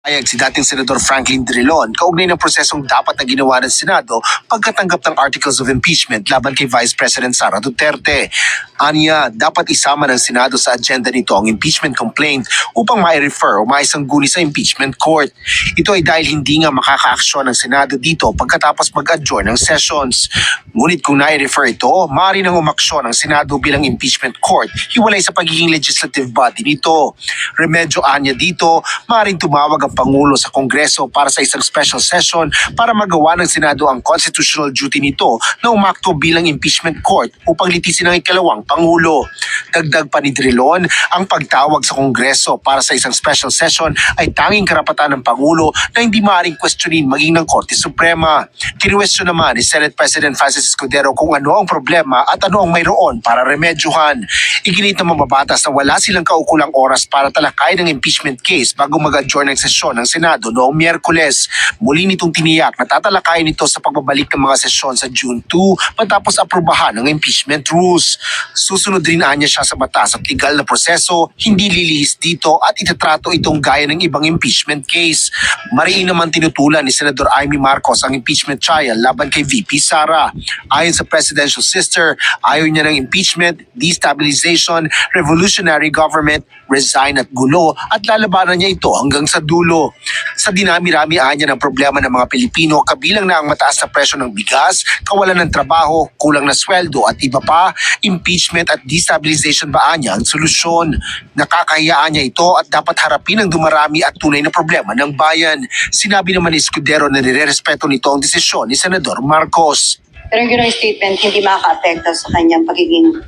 Ayag si dating Senador Franklin Drilon kaugnay ng prosesong dapat na ginawa ng Senado pagkatanggap ng articles of impeachment laban kay Vice President Sara Duterte. Aniya, dapat isama ng Senado sa agenda nito ang impeachment complaint upang ma-refer o maisangguni sa impeachment court. Ito ay dahil hindi nga makaka-aksyon ng Senado dito pagkatapos mag-adjourn ng sessions. Ngunit kung nai-refer ito, maaari nang umaksyon ang Senado bilang impeachment court hiwalay sa pagiging legislative body nito. Remedyo anya dito, maaaring tumawag ang Pangulo sa Kongreso para sa isang special session para magawa ng Senado ang constitutional duty nito na umakto bilang impeachment court upang litisin ang ikalawang Pangulo. Dagdag pa ni Drilon, ang pagtawag sa Kongreso para sa isang special session ay tanging karapatan ng Pangulo na hindi maaaring questionin maging ng Korte Suprema. Kinwestiyon naman ni Senate President Francis Escudero kung ano ang problema at ano ang mayroon para remedyohan. Iginit ng mababatas na wala silang kaukulang oras para talakay ng impeachment case bago mag-adjourn ng sesyon ng Senado noong Miyerkules. Muli nitong tiniyak na tatalakayin ito sa pagbabalik ng mga sesyon sa June 2 matapos aprubahan ng impeachment rules. Susunod rin anya siya sa batas at legal na proseso, hindi lilihis dito at itatrato itong gaya ng ibang impeachment case. Mariin naman tinutulan ni Senador Amy Marcos ang impeachment trial laban kay VP Sara. Ayon sa presidential sister, ayaw niya ng impeachment, destabilization, revolutionary government, resign at gulo at lalabanan niya ito hanggang sa dulo. Sa dinami-rami anya ng problema ng mga Pilipino, kabilang na ang mataas na presyo ng bigas, kawalan ng trabaho, kulang na sweldo at iba pa, impeachment at destabilization ba anya ang solusyon? Nakakahiyaan niya ito at dapat harapin ang dumarami at tunay na problema ng bayan. Sinabi naman ni Escudero na nirerespeto nito ang desisyon ni Senador Marcos. Pero yung ginoong statement hindi makaka-apekto sa kanyang pagiging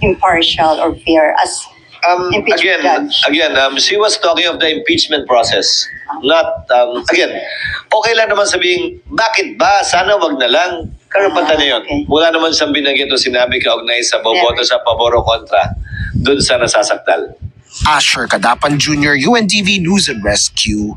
impartial or fair as Um, Impeachment again, judge. again, um, she was talking of the impeachment process. Not, um, again, okay lang naman sabihin, bakit ba? Sana wag na lang. Karapatan Ah, na yun. okay. Wala naman siyang binanggit o sinabi kaugnay sa boboto sa pabor o kontra dun sa nasasaktal. Asher Kadapan Jr., UNTV News and Rescue.